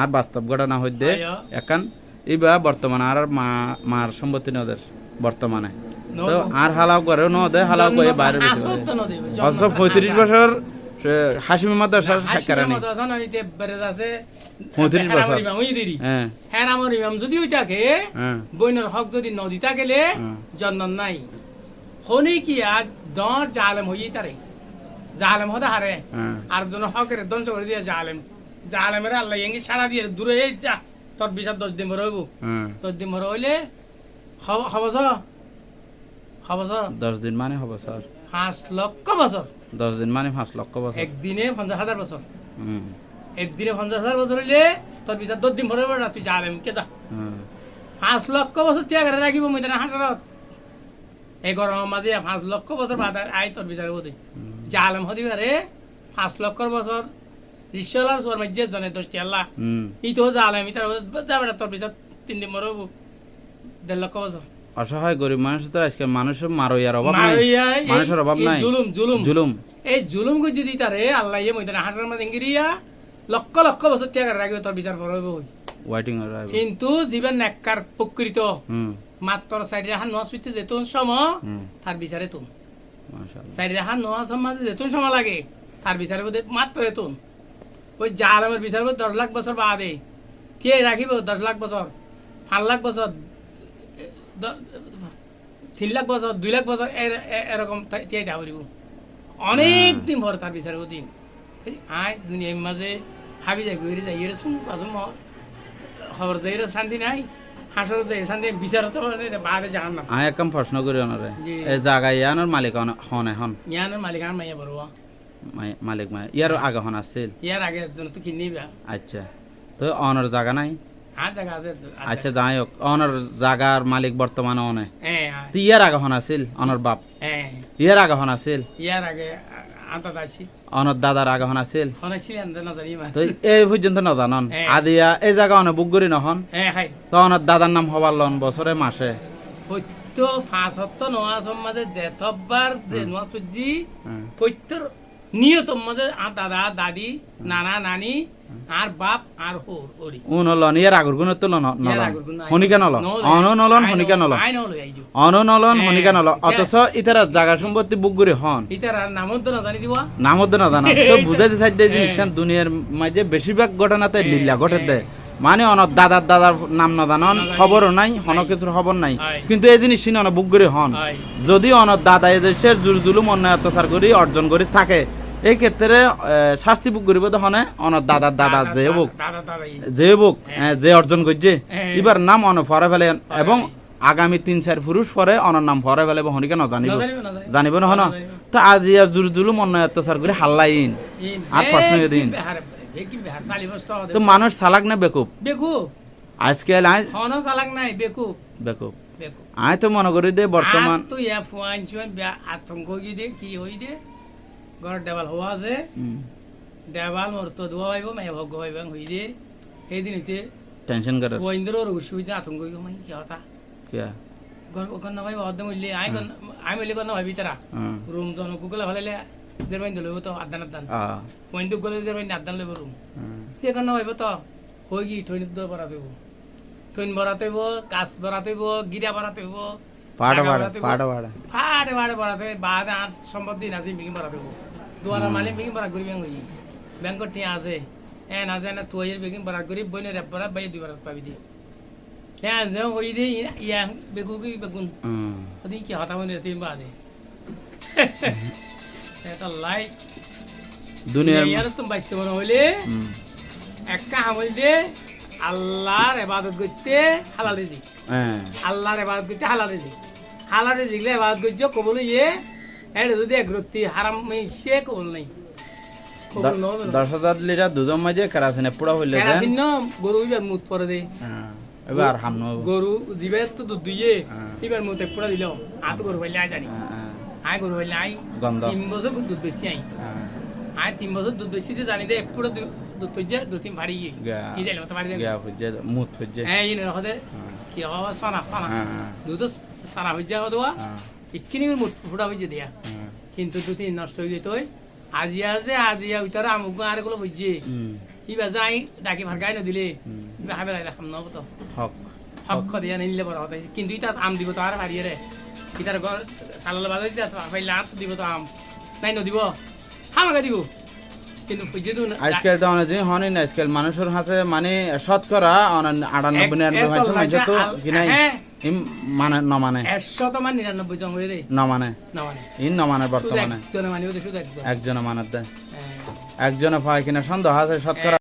আর বাস্তব ঘটনা হইতে। একান। ইবা বর্তমানে আর মা মার সম্পত্তি নদের বর্তমানে। তো আর হালাও করে ন হালাও করে বাইরে বেশি অথচ পঁয়ত্রিশ বছর হাসিমি মাদ্রাসার আছে, পঁয়ত্রিশ বছর। ইমাম, ওই দেরি। হ্যাঁ। হেরামর ইমাম যদি ওই থাকে হ্যাঁ। বইনের হক যদি নদী থাকেলে। জন্ম নাই। হনি কি আজ দর জালেম হই তারে জালেম হতে হারে। হ্যাঁ। আর জন হকের ধ্বংস করে দিয়ে জালেম। জালেমের আল্লাহ এঙ্গি সারা দিয়ে দূরে এই যা তোর বিচার দশ দিন বড় হইব। হ্যাঁ। দশ দিন বড় হইলে হবছ হবছ দশ দিন মানে হব স্যার। পাঁচ লক্ষ বছর। দশ দিন মানে পাঁচ লক্ষ বছর। একদিনে পঞ্চাশ হাজার বছর। একদিনে পঞ্চাশ হাজার বছর হইলে তোর বিচার দশ দিন বড় হইব না তুই জালেম কে যা। পাঁচ লক্ষ বছর ত্যাগ রাখিব ময়দানে হাঁটারত এই গরমের মাঝে পাঁচ লক্ষ বছর বাদ আই তোর বিচার বোধে জালেম হদি পারে পাঁচ লক্ষ বছর। রিসলার সোয়ার মাঝে জনে দশটি আল্লাহ ই তো জালেম ইতার যাবে তোর বিচার তিন দিন মরে হব দেড় লক্ষ বছর অসহায় গরিব মানুষ তো আজকে মানুষের মারইয়ার অভাব নাই। মানুষের অভাব নাই। জুলুম জুলুম। জুলুম। এই জুলুম করে যদি তারে আল্লাহ ইয়ে ময়দানে হাঁটার মাঝে ইঙ্গিরিয়া লক্ষ লক্ষ বছর ত্যাগ রাখিব তোর বিচার হইব ওয়াইটিং কিন্তু জীবন নেককার প্রকৃত। হুম। মাত্র চারি রেখা নোয়াজ পিতে যেতুন সম তার বিচারে তুম। মাশাআল্লাহ। চারি রেখা নোয়াজ মাঝে যেতুন সময় লাগে তার বিচারে মাত্র এতুন ওই জালামের বিচার বোধ দশ লাখ বছর বাদে। কে রাখিব দশ লাখ বছর পাঁচ লাখ বছর তিন লাখ বছর দুই লাখ বছর এরকম তিয়াই দেওয়া পারিব অনেক দিন ভর তার বিচারে দিন। আয় দুনিয়ার মাঝে হাবি যাই ঘুরে যাই এর শুন বাজু খবর যাই শান্তি নাই। হাসর যাই শান্তি বিচার তো বাদে জাহান না আয় একদম প্রশ্ন করি অনরে জি। এই জায়গা ইয়ানোর মালিক হন এখন। ইয়ানের মালিকান মাইয়া বড় মাই- মালিক মাই ইয়ার আগে হন আছিল? ইয়ার আগে একজন তো কিনে নিবা। আচ্ছা তো অনর জায়গা নাই? আর জায়গা আছে আচ্ছা যাই হোক অনর জাগার মালিক বর্তমানে অনে তো ইয়ার আগে হন আছিল অনর বাপ? ইয়ার আগে হন আছিল? ইয়ার আগে অনর দাদার আগে হন জানি মা তো এই পর্যন্ত ন জানন। আদিয়া এই জায়গা অনে বুক করি নহন? তো অনর দাদার নাম হবার লন বছরে মাসে সত্য ফাঁসত্ব নোয়া সমাজে নোয়া সুজি হ্যাঁ। মাঝে আর দাদা দাদি নানা নানি আর বাপ আর হোর। ওরি উন লন ইয়ার আগর গুণ তো লন নলন। হনিকা নলন। অন নলন হনিকা নলন। অন নলন হনিকা নলন অথচ ইতারা জাগা সম্পত্তি বুক করে হন। ইতার আর নামও তো না জানি দিবা। নাম হতে না জানা তো বুঝাইতে চাই যে জিনিস দুনিয়ার মাঝে বেশিরভাগ ঘটনাতে লিল্লা ঘটে। দেয় মানে অনত দাদার দাদার নাম না জানন খবরও নাই হন। কিছুর খবর নাই কিন্তু এই জিনিস শুনে বুক করে হন। যদি অনত দাদা এদেশের জুল জুলুম অন্যায় অত্যাচার করি অর্জন করি থাকে এই ক্ষেত্রে শাস্তি বুক করিব হনে অনত দাদার দাদা যে দাদা যে বুক হ্যাঁ, যে অর্জন করছে হ্যাঁ। এবার নাম অন ফরে ফেলে। এবং আগামী তিন চার পুরুষ পরে অনর নাম ফরে ফেলে হনিকে নজানিব জানিব, না জানিব। জানিব। না। তো আজি আর জুল জুলুম অন্যায় অত্যাচার করে হাল্লাইন ইন। আর প্রশ্ন দিন। তো মানুষ চালাক না বেকুব? বেকুব, আজকাল হনও চালাক নাই, বেকুব, বেকুব। আয় তো মনে করি দে বর্তমান তো ইয়া চুয়াইন আতঙ্ক দে, কি হই দে, ঘর দেওয়াল হওয়া আছে, দেওয়াল মোর তো ধোয়া হইব, মাইয়া ভগ্য হইব, হই দে। সেইদিন হইতে টেনশন করে ফুয়াইনদেরও রুসুইতে আতঙ্ক হইব, মাই কি হতা। কিয়া ঘর ওখান না অর্ধ মূল্যে, আই গন- আই মূল্যে গন ভাবি তারা। রুম জন গুগলে ভালাইলে দেড় বাইন লইব তো আদান আদান পয়েন্ট গলে দেড় বাইন আদান লইব রুম সে কারণে ভাইব তো হই কি ঠৈন দই ভরাতে হইব ঠৈন ভরাতে হইব কাজ ভরাতে হইব গিরা ভরাতে হইব পাড়া পাড়া ভরাতে হইব, পাড়া পাড়া ফাড়ে ফাড়ে ভরাতে আর সম্পত্তি নাচি মিকিং ভরাতে হইব দুয়ারা মালিক মিকিং ভরা করি ব্যাংক হই ঠিয়া আছে। এ না যায় না তুই বেকিং ভরা করি বইনে রেপ ভরা বাই দুই ভরা পাবি দি। হ্যাঁ যে হই দে ইয়া বেগু কি বেগুন ওদিন কি হতা বনে তিন বাদে। এটা লাই। দুনিয়ার ইয়ার তুমি বাঁচতে মনে হইলে। একটা হামল দিয়ে আল্লাহর এবাদত করতে হালাল রেজি হ্যাঁ। আল্লাহর এবাদত করতে হালাল রেজি হালাল রেজিগলে এবাদত করছ কবল ইয়ে এটা যদি এক রত্তি হারাম সে কবল নাই। দশ হাজার লিটার দুজন মাঝে কেরাসিনে পুরা হইলে গরু ইবার মুত পরে দে। হ্যাঁ, এবার হাম গরু দিবে তো দুধ হ্যাঁ। এবার মুতে পুরা দিল আত গরু হইলে আই জানি। হ্যাঁ, হ্যাঁ, আই গরু হইলে আই তিন বছর দুধ বেশি আই। হ্যাঁ, আই তিন বছর দুধ বেশি দিয়ে জানি দে পুরো দুধ পেয়ে দু তিন ভারী গিয়ে। ই যাইলে মতো যাবে গিয়া ফুজে মুত ফুজে হ্যাঁ ই নরহ দে। হ্যাঁ, কি হওয়া সানা সানা হ্যাঁ, হ্যাঁ, দুধ সারা হয়ে যাওয়া ইখিনি মুঠ ফুটা দিয়া হ্যাঁ, কিন্তু দু তিন নষ্ট হয়ে যেত আজি আছে আজি উতারা আমুক আরগুলো বুঝছে হুম, ইবা যাই ডাকি ভার গাই দিলে হুম। ইবা হাবে নব তো হক। হক দিয়ে নিলে বড় হতে। কিন্তু ইটা আম দিব তো আর হারিয়ে রে ইটার ঘর সালালে বাজার দিতে পাইলে আর দিব তো আম। নাই নদিব। হামাকে দিব। কিন্তু যেহেতু আজকাল তো অনেক হনই না আজকাল মানুষের হাতে মানে শতকরা অন- আটানব্বই নিরানব্বই তো আল- কি নাই হ্যাঁ। ইম মানে ন মানে একশো তো মানে নিরানব্বই জন হয়ে রে ন মানে না মানে ইন ন মানে শুধু বর্তমানে একজনে মানে শুধু একজন। একজনে মানে দেয় হ্যাঁ। একজনে পায় কিনা সন্দেহ আছে শতকরা